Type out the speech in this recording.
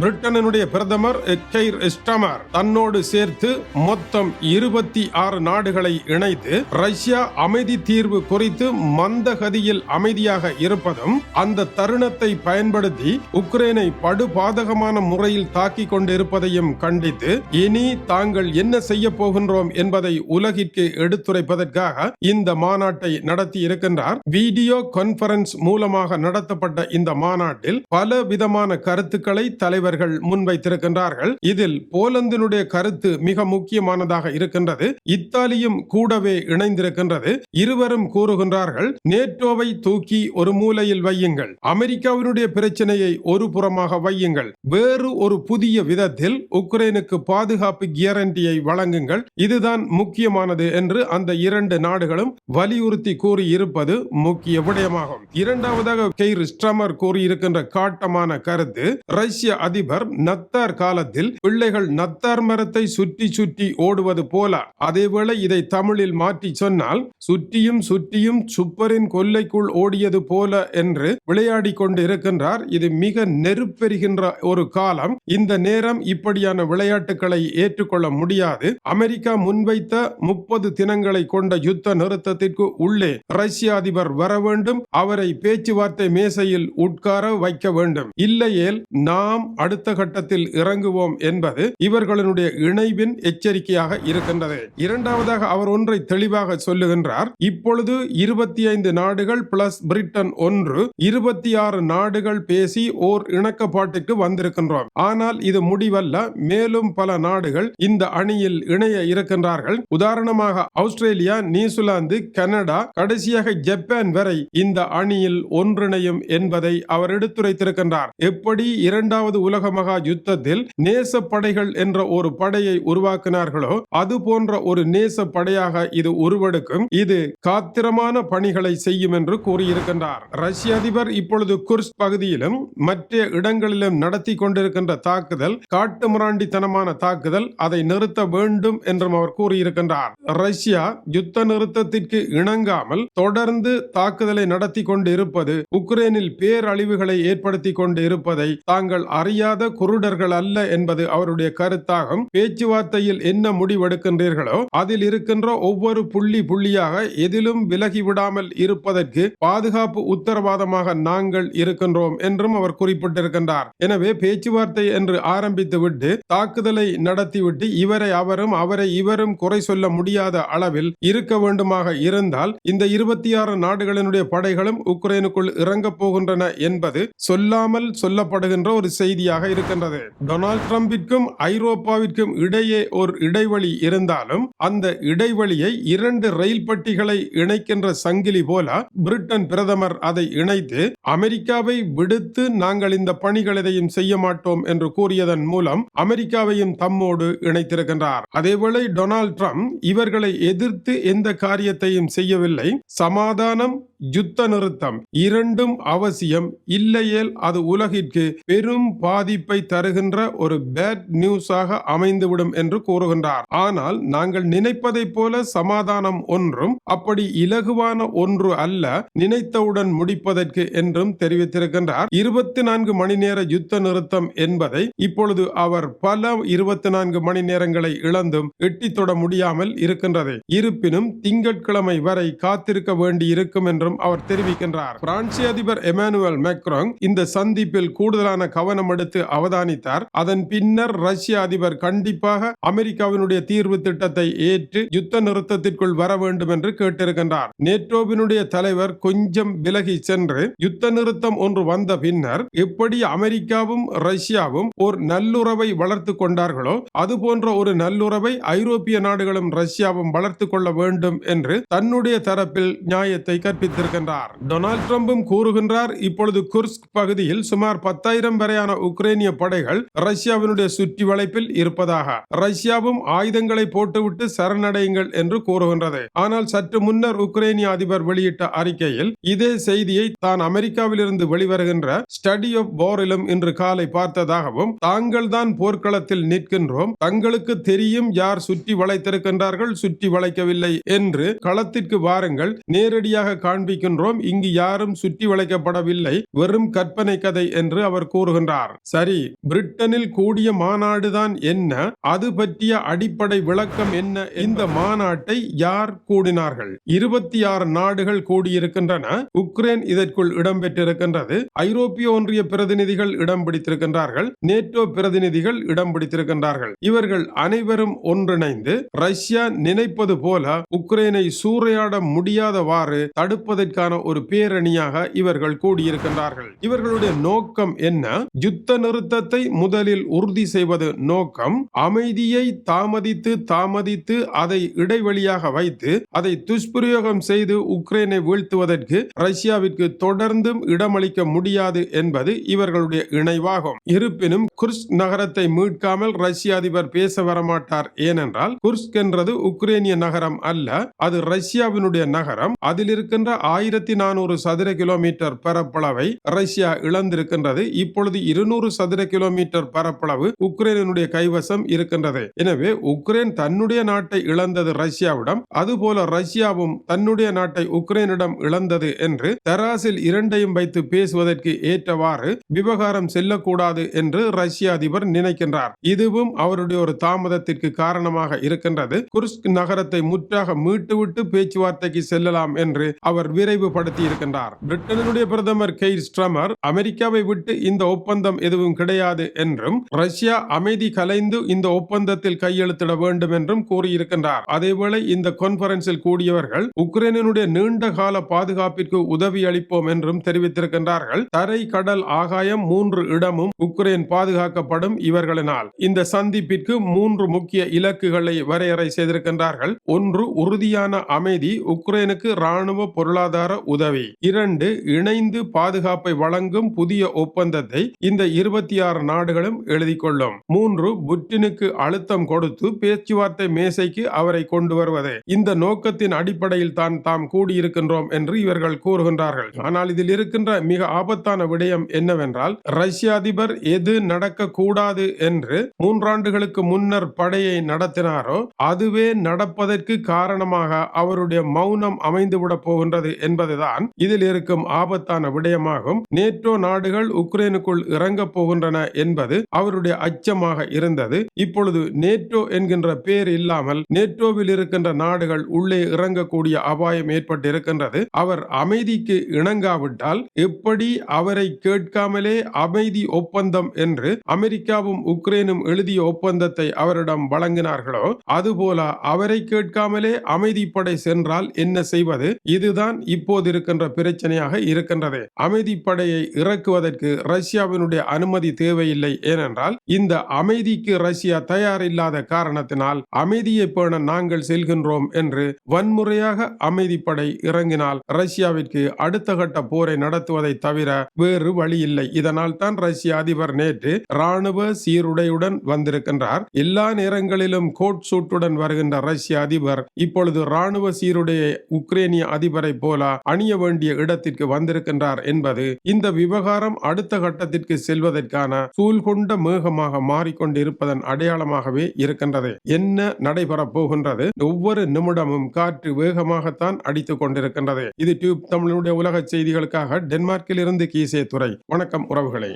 பிரிட்டனினுடைய பிரதமர் Keir Starmer தன்னோடு சேர்த்து மொத்தம் இருபத்தி ஆறு நாடுகளை இணைத்து ரஷ்யா அமைதி தீர்வு குறித்து மந்தகதியில் அமைதியாக இருப்பதும் அந்த தருணத்தை பயன்படுத்தி உக்ரைனை படுபாதகமான முறையில் தாக்கிக் கொண்டிருப்பதையும் கண்டித்து இனி தாங்கள் என்ன செய்ய போகின்றோம் என்பதை உலகிற்கு எடுத்துரைப்பதற்காக இந்த மாநாட்டை நடத்தி இருக்கின்றார். வீடியோ கான்பரன்ஸ் மூலமாக நடத்தப்பட்ட இந்த மாநாட்டில் பல விதமான கருத்துக்களை தலைவர் தலைவர்கள் முன்வைத்திருக்கின்றார்கள். இதில் போலந்தினுடைய கருத்து மிக முக்கியமானதாக இருக்கின்றது. இத்தாலியும் கூடவே இணைந்திருக்கின்றது. இருவரும் கூறுகின்றார்கள் நேட்டோவை தூக்கி ஒரு மூலையில் வையுங்கள். அமெரிக்காவினுடைய பிரச்சனையை ஒரு புறமாக வையுங்கள். வேறு ஒரு புதிய விதத்தில் உக்ரைனுக்கு பாதுகாப்பு கியரண்டியை வழங்குங்கள். இதுதான் முக்கியமானது என்று அந்த இரண்டு நாடுகளும் வலியுறுத்தி கூறியிருப்பது முக்கிய விடயமாகும். இரண்டாவதாக கெய்ர் ஸ்ட்ரமர் கூறியிருக்கின்ற காட்டமான கருத்து ரஷ்ய அதிபர் நத்தார் காலத்தில் பிள்ளைகள் நத்தார் மரத்தை சுற்றி சுற்றி ஓடுவது போல. அதேவேளை இதை தமிழில் மாற்றி சொன்னால் சுற்றியும் சுற்றியும் சுப்பரின் கொல்லைக்குள் ஓடியது போல என்று விளையாடி கொண்டு இருக்கின்றார் இது மிக நெருப்பெறுகின்ற ஒரு காலம். இந்த நேரம் இப்படியான விளையாட்டுகளை ஏற்றுக்கொள்ள முடியாது. அமெரிக்கா முன்வைத்த முப்பது தினங்களை கொண்ட யுத்த நிறுத்தத்திற்கு உள்ளே ரஷ்ய அதிபர் வர வேண்டும். அவரை பேச்சுவார்த்தை மேசையில் உட்கார வைக்க வேண்டும். இல்லையேல் நாம் அடுத்த கட்டத்தில் இறங்குவோம் என்பது இவர்களுடைய இணைவின் எச்சரிக்கையாக இருக்கின்றது. இரண்டாவதாக அவர் ஒன்றை தெளிவாக சொல்லுகின்றார். இப்பொழுது இருபத்தி ஐந்து நாடுகள் பிளஸ் பிரிட்டன் ஒன்று இருபத்தி ஆறு நாடுகள் பேசி ஓர் இணக்கப்பாட்டுக்கு வந்திருக்கின்றோம். ஆனால் இது முடிவல்ல. மேலும் பல நாடுகள் இந்த அணியில் இணைய இருக்கின்றார்கள். உதாரணமாக ஆஸ்திரேலியா நியூசிலாந்து கனடா கடைசியாக ஜப்பான் வரை இந்த அணியில் ஒன்றிணையும் என்பதை அவர் எடுத்துரைத்திருக்கின்றார். எப்படி இரண்டாவது உலக மகா யுத்தத்தில் நேச படைகள் என்ற ஒரு படையை உருவாக்கினார்களோ அது போன்ற ஒரு நேச படையாக இது உருவெடுக்கும். இது காத்திரமான பணிகளை செய்யும் என்று கூறியிருக்கின்றார். ரஷ்ய அதிபர் இப்பொழுது குர்ஸ் பகுதியிலும் மற்ற இடங்களிலும் நடத்தி கொண்டிருக்கின்ற தாக்குதல் காட்டு முராண்டித்தனமான தாக்குதல் அதை நிறுத்த வேண்டும் என்றும் அவர் கூறியிருக்கின்றார். ரஷ்யா யுத்த நிறுத்தத்திற்கு இணங்காமல் தொடர்ந்து தாக்குதலை நடத்தி கொண்டு இருப்பது உக்ரைனில் பேரழிவுகளை ஏற்படுத்தி கொண்டு இருப்பதை தாங்கள் அறிய செய்யாத குருடர்கள் அல்ல என்பது அவருடைய கருத்தாகும். பேச்சுவார்த்தையில் என்ன முடிவெடுக்கின்றீர்களோ அதில் இருக்கின்ற ஒவ்வொரு புள்ளி புள்ளியாக எதிலும் விலகி விடாமல் இருப்பதற்கு பாதுகாப்பு உத்தரவாதமாக நாங்கள் இருக்கின்றோம் என்றும் அவர் குறிப்பிட்டிருக்கின்றார். எனவே பேச்சுவார்த்தை என்று ஆரம்பித்துவிட்டு தாக்குதலை நடத்திவிட்டு இவரை அவரும் அவரை இவரும் குறை சொல்ல முடியாத அளவில் இருக்க வேண்டுமாக இருந்தால் இந்த இருபத்தி ஆறு நாடுகளினுடைய படைகளும் உக்ரைனுக்குள் இறங்கப் போகின்றன என்பது சொல்லாமல் சொல்லப்படுகின்ற ஒரு செய்தி செய்தியாக இருக்கின்றது. டொனால்ட் டிரம்பிற்கும் ஐரோப்பாவிற்கும் இடையே ஒரு இடைவெளி இருந்தாலும் அந்த இடைவெளியை இரண்டு ரயில் பட்டிகளை இணைக்கின்ற சங்கிலி போல பிரிட்டன் பிரதமர் அதை இணைத்து அமெரிக்காவை விடுத்து நாங்கள் இந்த பணிகள் எதையும் செய்ய மாட்டோம் என்று கூறியதன் மூலம் அமெரிக்காவையும் தம்மோடு இணைத்திருக்கின்றார். அதேவேளை டொனால்ட் ட்ரம்ப் இவர்களை எதிர்த்து எந்த காரியத்தையும் செய்யவில்லை. சமாதானம் யுத்த நிறுத்தம் இரண்டும் அவசியம். இல்லையேல் அது உலகிற்கு பெரும் பாதிப்பை தருகின்ற ஒரு பேட் நியூஸாக அமைந்துவிடும் என்று கூறுகின்றார். ஆனால் நாங்கள் நினைப்பதைப் போல சமாதானம் ஒன்றும் அப்படி இலகுவான ஒன்று அல்ல நினைத்தவுடன் முடிப்பதற்கு என்றும் தெரிவித்திருக்கின்றார். இருபத்தி நான்கு மணி நேர யுத்த நிறுத்தம் என்பதை இப்பொழுது அவர் பல இருபத்தி நான்கு மணி நேரங்களை இழந்தும் எட்டித்தொட முடியாமல் இருக்கின்றது. இருப்பினும் திங்கட்கிழமை வரை காத்திருக்க வேண்டி இருக்கும் என்றும் அவர் தெரிவிக்கின்றார். பிரான்சிய அதிபர் எமானுவல் மெக்ரோங் இந்த சந்திப்பில் கூடுதலான கவனம் எடுத்து அவதானித்தார். அதன் பின்னர் ரஷ்ய அதிபர் கண்டிப்பாக அமெரிக்காவினுடைய தீர்வு திட்டத்தை ஏற்று யுத்த நிறுத்தத்திற்குள் வர வேண்டும் என்று கேட்டிருக்கின்றார். நேட்டோவினுடைய தலைவர் கொஞ்சம் விலகி சென்று யுத்த நிறுத்தம் ஒன்று வந்த பின்னர் எப்படி அமெரிக்காவும் ரஷ்யாவும் ஒரு நல்லுறவை வளர்த்து கொண்டார்களோ அது போன்ற ஒரு நல்லுறவை ஐரோப்பிய நாடுகளும் ரஷ்யாவும் வளர்த்து கொள்ள வேண்டும் என்று தன்னுடைய தரப்பில் நியாயத்தை கற்பித்திருக்கின்றார் டொனால்ட் ட்ரம்பும் கூறுகின்றார் இப்பொழுது குர்ஸ்க் பகுதியில் சுமார் பத்தாயிரம் வரையான உக்ரைனிய படைகள் ரஷ்யாவினுடைய சுற்றி வளைப்பில் இருப்பதாக ரஷ்யாவும் ஆயுதங்களை போட்டுவிட்டு சரணடையுங்கள் என்று கூறுகின்றது. ஆனால் சற்று முன்னர் உக்ரைனிய அதிபர் வெளியிட்ட அறிக்கையில் இதே செய்தியை தான் அமெரிக்காவில் இருந்து வெளிவருகின்ற ஸ்டடி ஆஃப் போரிலும் இன்று காலை பார்த்ததாகவும் தாங்கள் தான் போர்க்களத்தில் நிற்கின்றோம் தங்களுக்கு தெரியும் யார் சுற்றி வளைத்திருக்கின்றார்கள் சுற்றி வளைக்கவில்லை என்று களத்திற்கு வாருங்கள் நேரடியாக காண்பி காண்பிக்கின்றோம். இங்கு யாரும் சுற்றி வளைக்கப்படவில்லை. வெறும் கற்பனை கதை என்று அவர் கூறுகின்றார். சரி பிரிட்டனில் கூடிய மாநாடுதான் என்ன? அது பற்றிய அடிப்படை விளக்கம் என்ன? இந்த மாநாட்டை யார் கூடினார்கள்? இருபத்தி ஆறு நாடுகள் கூடியிருக்கின்றன. உக்ரைன் இதற்குள் இடம்பெற்றிருக்கின்றது ஐரோப்பிய ஒன்றிய பிரதிநிதிகள் இடம் பிடித்திருக்கின்றார்கள். நேட்டோ பிரதிநிதிகள் இடம் பிடித்திருக்கின்றார்கள். இவர்கள் அனைவரும் ஒன்றிணைந்து ரஷ்யா நினைப்பது போல உக்ரைனை சூறையாட முடியாதவாறு தடுப்பது தடுப்பதற்கான ஒரு பேரணியாக இவர்கள் கூடியிருக்கின்றார்கள். இவர்களுடைய நோக்கம் என்ன? யுத்த நிறுத்தத்தை முதலில் உறுதி செய்வது நோக்கம். அமைதியை தாமதித்து தாமதித்து அதை இடைவெளியாக வைத்து அதை துஷ்பிரயோகம் செய்து உக்ரைனை வீழ்த்துவதற்கு ரஷ்யாவிற்கு தொடர்ந்தும் இடமளிக்க முடியாது என்பது இவர்களுடைய இணைவாகும். இருப்பினும் குர்ஸ்க் நகரத்தை மீட்காமல் ரஷ்ய அதிபர் பேச வரமாட்டார். ஏனென்றால் குர்ஸ்க் என்றது உக்ரைனிய நகரம் அல்ல அது ரஷ்யாவினுடைய நகரம். அதில் இருக்கின்ற ஆயிரத்தி நானூறு சதுர கிலோமீட்டர் பரப்பளவை ரஷ்யா இழந்திருக்கின்றது. இப்பொழுது இருநூறு சதுர கிலோமீட்டர் பரப்பளவு உக்ரைனுடைய கைவசம் இருக்கின்றது. எனவே உக்ரைன் தன்னுடைய நாட்டை இழந்தது ரஷ்யாவிடம் அதுபோல ரஷ்யாவும் தன்னுடைய நாட்டை உக்ரைனிடம் இழந்தது என்று தராசில் இரண்டையும் வைத்து பேசுவதற்கு ஏற்றவாறு விவகாரம் செல்லக்கூடாது என்று ரஷ்ய அதிபர் நினைக்கின்றார். இதுவும் அவருடைய ஒரு தாமதத்திற்கு காரணமாக இருக்கின்றது. குர்ஸ்க் நகரத்தை முற்றாக மீட்டுவிட்டு பேச்சுவார்த்தைக்கு செல்லலாம் என்று அவர் விரைவுபடுத்தி இருக்கின்றார். பிரிட்டனுடைய பிரதமர் கெய்ர் ஸ்ட்ரமர் அமெரிக்காவை விட்டு இந்த ஒப்பந்தம் எதுவும் கிடையாது என்றும் ரஷ்யா அமைதி கலைந்து இந்த ஒப்பந்தத்தில் கையெழுத்திட வேண்டும் என்றும் கூறியிருக்கின்றார். அதேவேளை இந்த கான்பரன்ஸில் கூடியவர்கள் உக்ரைனுடைய நீண்ட கால பாதுகாப்பிற்கு உதவி அளிப்போம் என்றும் தெரிவித்திருக்கின்றார்கள். தரை கடல் ஆகாயம் மூன்று இடமும் உக்ரைன் பாதுகாக்கப்படும் இவர்களினால். இந்த சந்திப்பிற்கு மூன்று முக்கிய இலக்குகளை வரையறை செய்திருக்கின்றார்கள். ஒன்று உறுதியான அமைதி உக்ரைனுக்கு ராணுவ பொருளாதார உதவி. இரண்டு இணைந்து பாதுகாப்பை வழங்கும் புதிய ஒப்பந்தத்தை இந்த இருபத்தி ஆறு நாடுகளும் எழுதி கொள்ளும் மூன்று புட்டினுக்கு அழுத்தம் கொடுத்து பேச்சுவார்த்தை மேசைக்கு அவரை கொண்டு வருவது. இந்த நோக்கத்தின் அடிப்படையில் தான் தாம் கூடியிருக்கின்றோம் என்று இவர்கள் கூறுகின்றார்கள். ஆனால் இதில் இருக்கின்ற மிக ஆபத்தான விடயம் என்னவென்றால் ரஷ்ய அதிபர் எது நடக்க கூடாது என்று மூன்றாண்டுகளுக்கு முன்னர் படையை நடத்தினாரோ அதுவே நடப்பதற்கு காரணமாக அவருடைய மௌனம் அமைந்துவிட போகின்றது என்பதுதான் இதில் இருக்கும் ஆபத்தான விடயமாகும். நேட்டோ நாடுகள் உக்ரைனுக்குள் இறங்க போகின்றன என்பது அவருடைய அச்சமாக இருந்தது. இப்பொழுது நேட்டோ என்கின்ற பேர் இல்லாமல் நேட்டோவில் இருக்கின்ற நாடுகள் உள்ளே இறங்கக்கூடிய அபாயம் ஏற்பட்டிருக்கின்றது. அவர் அமைதிக்கு இணங்காவிட்டால் எப்படி அவரை கேட்காமலே அமைதி ஒப்பந்தம் என்று அமெரிக்காவும் உக்ரைனும் எழுதிய ஒப்பந்தத்தை அவரிடம் வழங்கினார்களோ அதுபோல அவரை கேட்காமலே அமைதிப்படை சென்றால் என்ன செய்வது? இதுதான் தான் இப்போது இருக்கின்ற பிரச்சனையாக இருக்கின்றது. அமைதிப்படையை இறக்குவதற்கு ரஷ்யாவினுடைய அனுமதி தேவையில்லை. ஏனென்றால் இந்த அமைதிக்கு ரஷ்யா தயார் இல்லாத காரணத்தினால் அமைதியை பேண நாங்கள் செல்கின்றோம் என்று வன்முறையாக அமைதிப்படை இறங்கினால் ரஷ்யாவிற்கு அடுத்த கட்ட போரை நடத்துவதை தவிர வேறு வழி இல்லை இதனால் தான் ரஷ்ய அதிபர் நேற்று ராணுவ சீருடையுடன் வந்திருக்கின்றார். எல்லா நேரங்களிலும் கோட் சூட்டுடன் வருகின்ற ரஷ்ய அதிபர் இப்பொழுது ராணுவ சீருடையை உக்ரேனிய அதிபரை போல அணிய வேண்டிய இடத்திற்கு வந்திருக்கின்றார் என்பது இந்த விவகாரம் அடுத்த கட்டத்திற்கு செல்வதற்கான சூழ்கொண்ட மேகமாக மாறிக்கொண்டிருப்பதன் அடையாளமாகவே இருக்கின்றது. என்ன நடைபெறப் போகின்றது? ஒவ்வொரு நிமிடமும் காற்று வேகமாகத்தான் அடித்துக் கொண்டிருக்கின்றது. இது டியூப் தமிழனுடைய உலக செய்திகளுக்காக டென்மார்க்கில் இருந்து கீசே துறை வணக்கம் உறவுகளே.